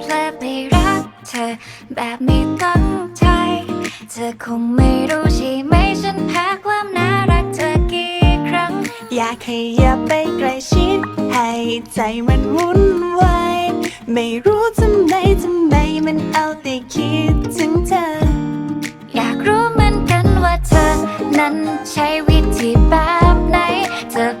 เพลิดไปรักเธอแบบไม่ตั้งใจ เธอคงไม่รู้ใช่ไหมฉันแพ้ความน่ารักเธอกี่ครั้ง อยากให้อย่าไปใกล้ชิด ให้ใจมันวุ่นวายไม่รู้ทำไมทำไมมันเอาแต่คิดถึงเธอ อยากรู้เหมือนกันว่าเธอนั้นใช้วิธีแบบไหนเธอ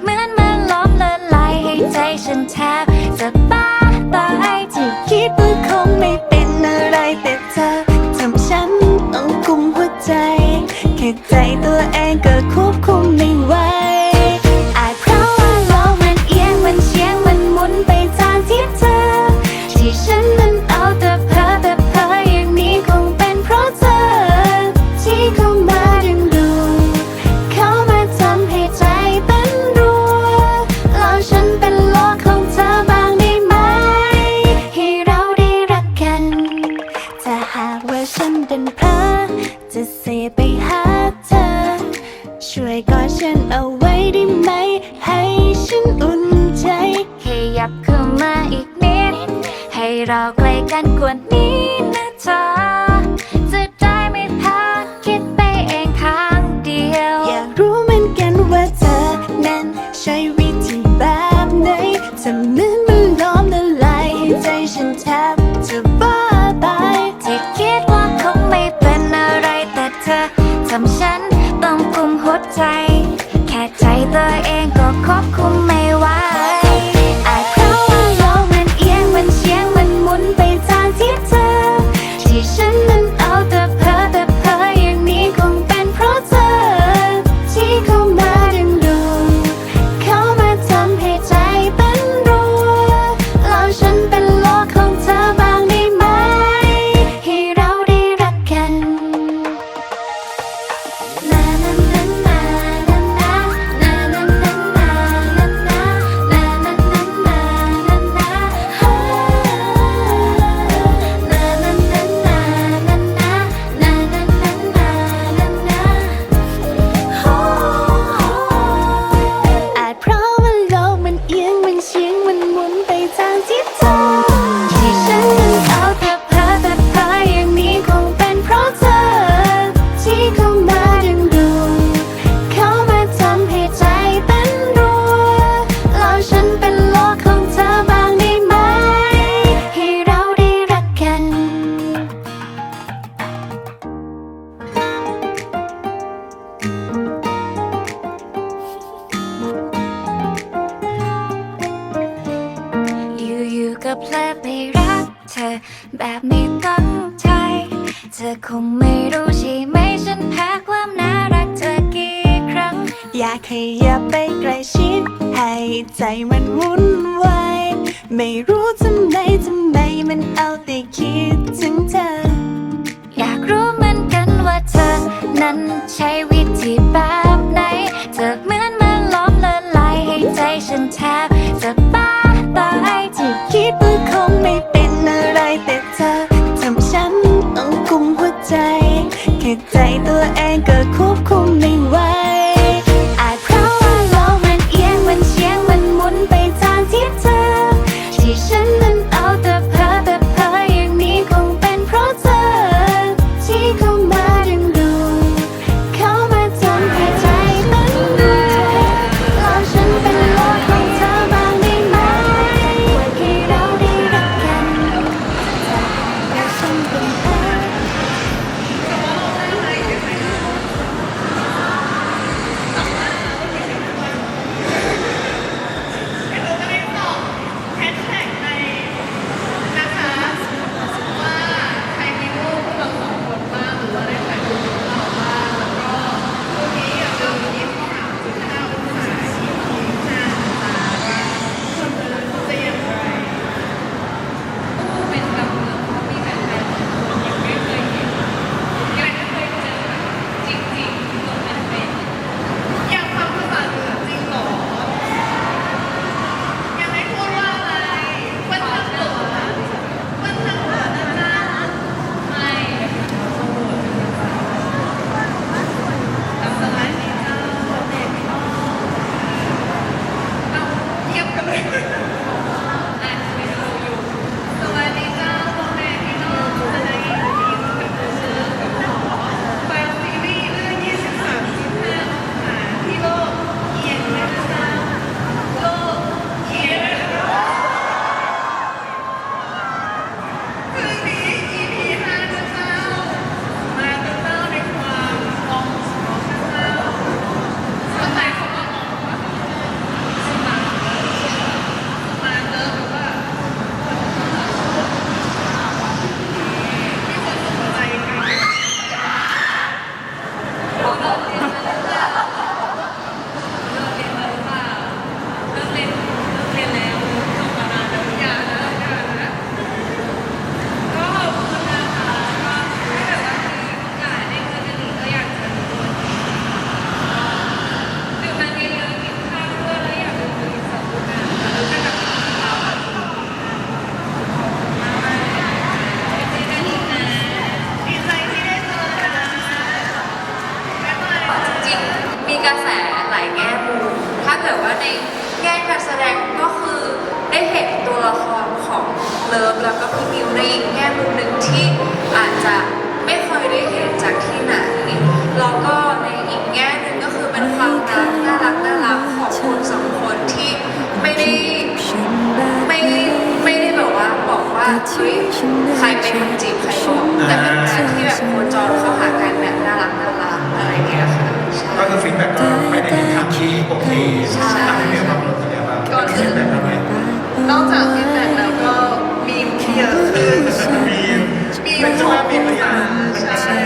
and play. what อ แบบนี้ต้องใจ เธอคงไม่รู้ใช่ไหมฉันแพ้ความน่ารักเธอกี่ครั้ง อยากให้อย่าไปใกล้ชิด ให้ใจมันวุ่นวายไม่รู้ทำไมทำไมมันเอาแต่คิดถึงเธอ อยากรู้เหมือนกันว่าเธอ นั้นใช้วิธีแบบไหน เธอเหมือนมาล้อมละลายให้ใจฉันแทบ บอกว่าเฮ้ยใครเป็นคนจีบใครก่อนแต่เป็นการที่แบบโคจรเข้าหากันแบบน่ารักน่ารักอะไรอย่างเงี้ยค่ะใช่ก็คือฟีดแบ็กก็ไม่ได้มีทางที่โอเคใช่ทำให้เมียความรู้สึกยังไงบ้างก่อนอื่นฟีดแบ็กอะไรนอกจากฟีดแบ็กแล้วก็มีมที่เยอะขึ้นมีมมีเป็นเจ้าแม่มีมหรือยังใช่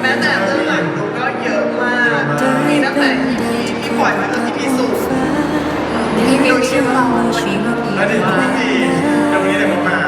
แม้แต่เรื่องหลังหนูก็เยอะมากมีตั้งแต่ EP ที่ปล่อยมาจน EP สูงพี่มิวชื่อเราวันนี้ก็มีแล้วเดี๋ยวไม่มีเดี๋ยววันนี้เดี๋ยวผมมา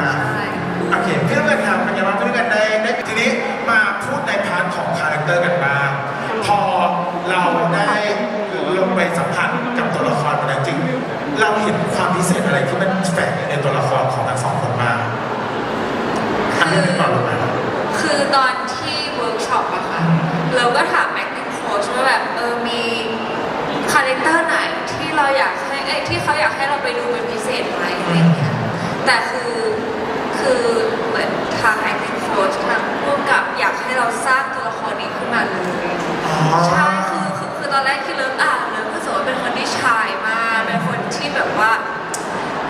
ที่ชายมาก เป็นคนที่แบบว่า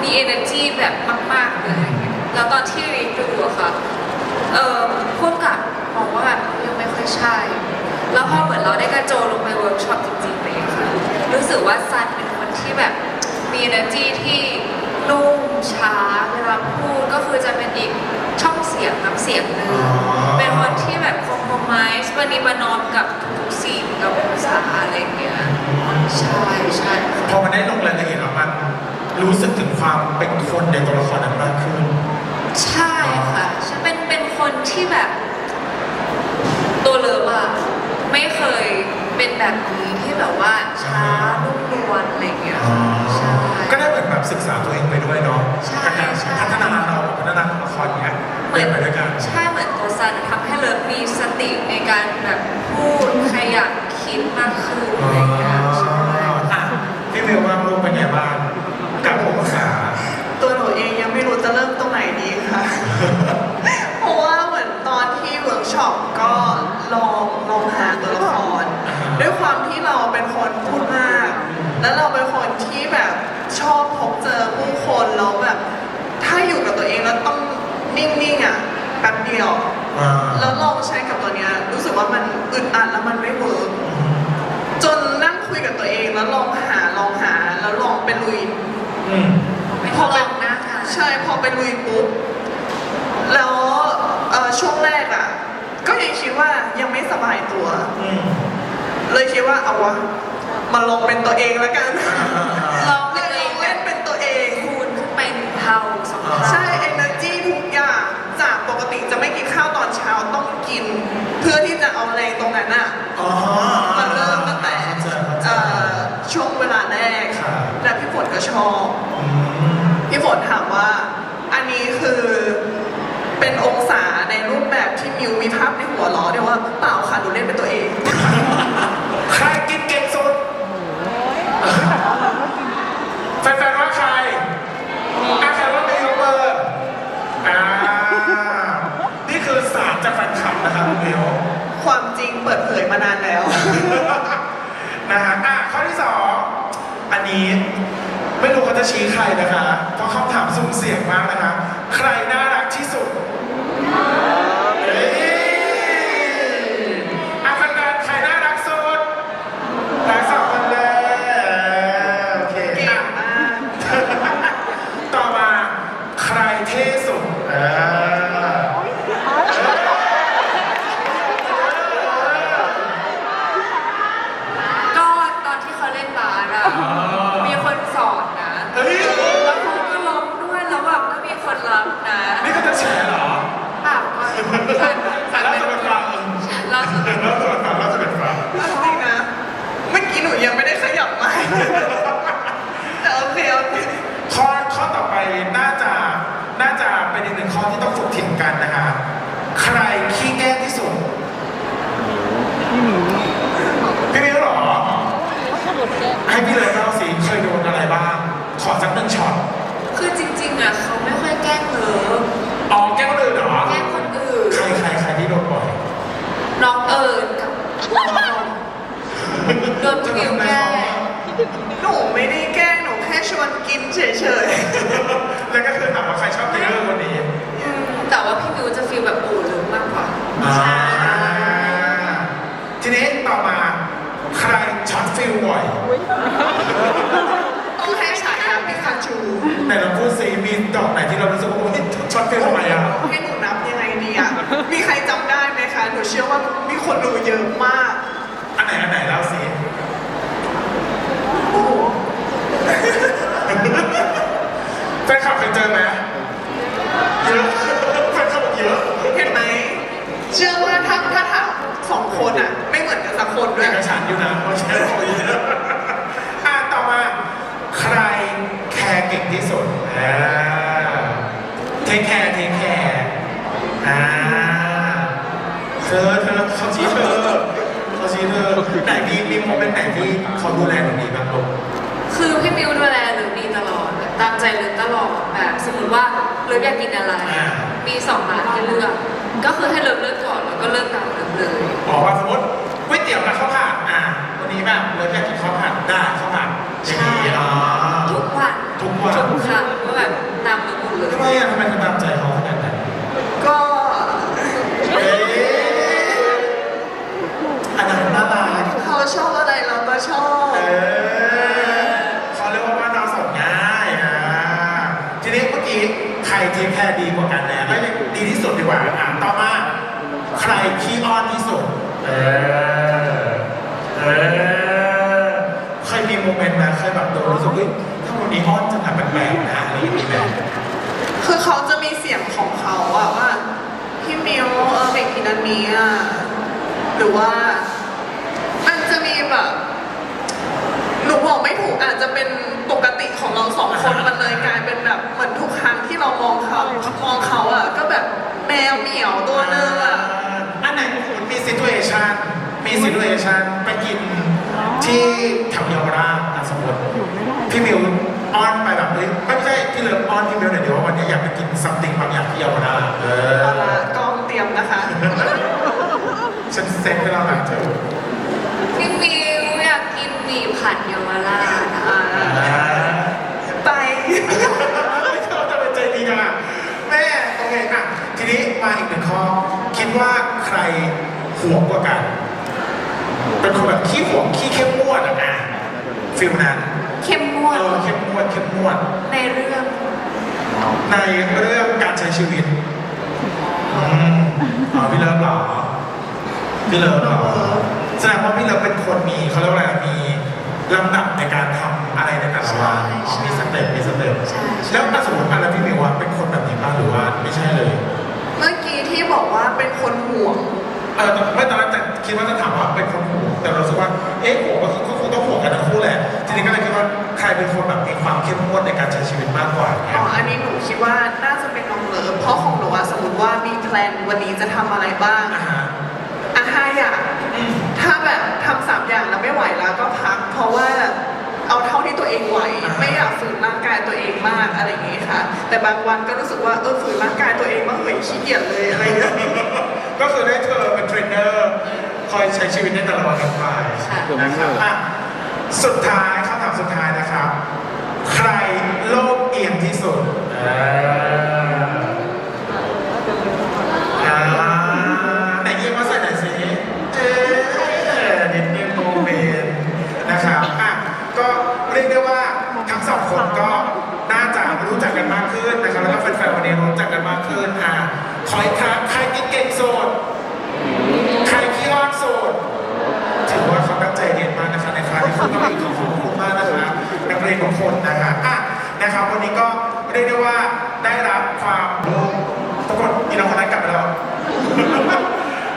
มี energy แบบมากๆเลย แล้วตอนที่รีดูอะค่ะ เอ่อพวกกับบอกว่าแบบยังไม่ค่อยใช่ แล้วพอเหมือนเราได้กระโจนลงไปเวิร์กช็อปจริงๆเลยค่ะ รู้สึกว่าซันเป็นคนที่แบบมี energy ที่นุ่มช้าเวลาพูดก็คือจะเป็นอีกช่องเสียงน้ำเสียงหนึ่งอ๋อเป็นคนที่แบบคอมโพมายส์ปฏิบัตินอมกับทุกสิ่งกับภา ษาอะไรอย่างเงี้ยใช่ใช่พอมันได้ลงรายละเอียดแล้วมันรู้สึกถึงความเป็นคนในตัวละครนั้นมากขึ้น ใช่ค่ะฉันเป็นเป็นคนที่แบบ ตัวเลิฟอะไม่เคยเป็นแบบนี้ที่แบบว่าช้านุ่มนวลอะไรอย่างเงี้ยค่ะใช่ ก็ได้เหมือนแบบศึกษาตัวเองไปด้วยเนาะใช่การใช่ พัฒนาเรา พัฒนาตัวละครเนี้ยเหไปมือนไปด้วยกันใช่เหมือนตัวซันทำให้เลิฟมีสติในการแบบพูดขยันคิดมากขึ้นอะไรอย่างเงี้ยใช่อะพี่เมลว่าลูกเป็นไงบ้างกับองศาตัวหนูเองยังไม่รู้จะเริ่มตรงไหนดีค่ะ เพราะว่าเหมือนตอนที่เวิร์กช็อปก็ลองลองหาตัวละครด้วยความที่เราเป็นคนพูดมาก แล้วเราเป็นคนที่แบบชอบพบเจอผู้คนแล้วแบบ ถ้าอยู่กับตัวเองแล้วต้องนิ่งๆอะแป๊บเดียว อ่า แล้วลองใช้กับตัวเนี้ยรู้สึกว่ามันอึดอัดแล้วมันไม่เวิร์กจนนั่งคุยกับตัวเองแล้วลองหาลองหาแล้วลองไปลุยอืมไม่ทดลองหน้างานใช่พอไปลุยปุ๊บแล้วเอ่อช่วงแรกอะ ก็ยังคิดว่ายังไม่สบายตัว อืมเลยคิดว่าเอาวะมาลองเป็นตัวเองแล้วกัน พื่อที่จะเอาแรงตรงนั้นอะอ๋อมันเริ่มตั้งแต่เข้าใจเข้าใจเอ่อช่วงเวลาแรกครับและพี่ฝนก็ชอบอืมพี่ฝนถามว่าอันนี้คือเป็นองศาในรูปแบบที่มิวมีภาพในหัวล้อเนี่ยว่าเปล่าค่ะหนูเล่นเป็นตัวเอง ใครกินเก่งสุดแฟนๆว่าใครอาใครว่าเป็นยูเบอร์อ่านี่คือสารจากแฟนคลับนะครับคุณเบล ความจริงเปิดเผย มานานแล้ว นะฮะอะข้อที่สองอันนี้ไม่รู้เขาจะชี้ใครนะคะ เพราะคำถามสุ่มเสี่ยงมากนะคะ ใครนะ águila ซิมีดอกไหนที่เรารู้สึกว่าโอ้ยช็อตฟิลทำไมอะให้หนูนับยังไงดีอะ มีใครจำได้ไหมคะ หนูเชื่อว่ามีคนดูเยอะมาก อันไหนอันไหนเล่าสิแฟนคลับเคยเจอไหมเยอะแฟนคลับบอกเยอะเห็นไหม เชื่อว่าถ้าถ้าถามสองคนอะ ไม่เหมือนกันสักคนด้เรีวยยกฉันอยู่นะเพราะฉันบอกเยอะอะต่อมาใครแคร์เก่ง ที่สุดอ่าเทคแคร์เทคแคร์อ่าเธอเธอเขาชี้เธอเขาชี้เธอไหนมีมีโมเมนต์ไหนที่เขาดูแลหนูดีบ้างลูกคือพี่มิวดูแลหรือดีตลอดแบบตามใจหรือตลอดแบบสมมติว่าเลิฟอยากกินอะไรอ่ามีสองร้านให้เลือก ก็คือให้เลิฟเลือกก่อนแล้วก็เลือกตามเลิฟเลย บอกว่าสมมติก๋วยเตี๋ยวกับข้าวผัดอะวันนี้แบบเราอยากกินข้าวผัดได้ข้าวผัดอย่างนี้อ๋อ ทุกวัน ทุกวันทุกครั้งว่าแบบตามเลิฟหมดเลยทำไมอะทำไมถึงตามใจเขาขนาดนั้นก็เอ๊ะอันนั้นน่ารักเขาชอบอะไรเราก็ชอบเออเขาเรียกว่าบ้านเราสอนง่ายอะทีนี้เมื่อกี้ใครเทคแคร์ดีกว่ากันแล้วแล้วยังดีที่สุดดีกว่าอะต่อมาใครขี้อ้อนที่สุดเออเออเคยมีโมเมนต์ไหมเคยแบบโดนรู้สึกว่า เฮ้ยถ้าวันนี้อ้อนจะแบบแปลกๆนะอะไรอย่างนี้ไหมคือเขาจะมีเสียงของเขาอะว่าพี่มิวเออเบรกทีนั้นนี้อะหรือว่า มันจะมีแบบหนูบอกไม่ถูกอาจจะเป็นปกติของเราสองคนมันเลยกลายเป็นแบบเหมือนทุกครั้งที่เรามองเขามองเขาอะก็แบบแมวเหมียวตัวนึงอะอันไหนมีซิ t u เอชันมีซิ t u เอชันไปกินที่แถวเยาวราชอะสมมติ พี่มิวออนไปแบบเฮ้ยไม่ใช่พี่เลิฟออนพี่มิวหน่อยเดียวว่าวันนี้อยากไปกินซัมติงบางอย่างที่เยาวราชเอเอาอละกล้องเตรียมนะคะ ฉันเซ็ตให้เราหลังเธอพี่มิวอยากกินหมี่ผัดเยาวราชอะอ่าอ่าไปเขาจะเป็นใจดีจังอะแม่โอเคอะทีนี้มาอีกหนึ่งข้อคิดว่าใครห่วงกว่ากัน เป็นคนแบบขี้ห่วงขี้เข้มงวดอะอะ ฟิลนั้นเข้มงวดเออเข้มงวดเข้มงวด ในเรื่องในเรื่องการใช้ชีวิตอืมอ๋อพี่เลิฟเหรอพี่เลิฟเหรอแสดงว่าพี่เลิฟเป็นคนมีเขาเรียกว่าอะไรมีลำดับในการทำอะไรในแต่ละวันอ๋อมีสเต็ปมีสเต็ปใช่ใช่แล้วถ้าสมมติอะไรพี่มิวว่าเป็นคนแบบนี้บ้างหรือว่าไม่ใช่เลย เมื่อกี้ที่บอกว่าเป็นคนห่วง เออไม่ตอนแรกจะ คิดว่าจะถามว่าเป็นคนห่วงแต่เรารู้สึกว่าเอ๊ะห่วงก็คือก็คงต้องห่วงกันทั้งคู่แหละทีนี้ก็เลยคิดว่าใครเป็นคนแบบมีความเข้มงวดในการใช้ชีวิตมากกว่าเนี่อ๋ยออันนี้หนูคิดว่าน่าจะเป็นน้องเลิฟเพราะของหนูอะสมมติว่ามีแพลนวันนี้จะทำอะไรบ้างอ่าฮะอะห้าอย่างอืมถ้าแบบทำสามอย่างแล้วไม่ไหวแล้วก็พัก เพราะว่าเอาเท่าที่ตัวเองไหว ไม่อยากฝืนร่างกายตัวเองมากอะไรอย่างงี้ค่ะ แต่บางวันก็รู้สึกว่าเออฝืนร่างกายตัวเองมากเลยขี้เกียจเลยอะไรอย่างเงี้ยก็คือได้เธอเป็นเทรนเนอร์ คอยใช้ชีวิตในแต่ละวันกันไปค่ะนะครับอะสุดท้ายคำถามสุดท้ายนะครับ ใครโลภเอียงที่สุดอ่าอ่าไหนเอียงมาใส่หน่อยสิเอ๊ะนิดนึงโมเมนต์นะครับอะก็เรียกได้ว่าทั้งสองคนก็น่าจะรู้จักกันมากขึ้นนะครับแล้วก็แฟนๆวันนี้รู้จักกันมากขึ้นอะขออีกครั้งใครกินเก่งโสด ใครขี้อ้อนโสด ถือว่าเขาตั้งใจเรียนมากนะคะในคลาสที่คุณต้องมีขอบคุณมากนะคะนักเรียน ทุกคนนะคะอะนะครับวันนี้ก็เรียกได้ว่าได้รับความรู้ปรากฏอีน้องคนนั้นกลับมาแล้ว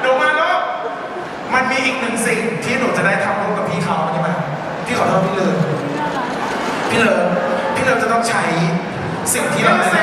หนูมาแล้วมันมีอีกหนึ่งสิ่งที่หนูจะได้ทำร่วมกับพี่เขาใช่ไหมพี่ขอโทษพี่เลยพี่เลยพี่เลยจะต้องใช้สิ่งที่เราได้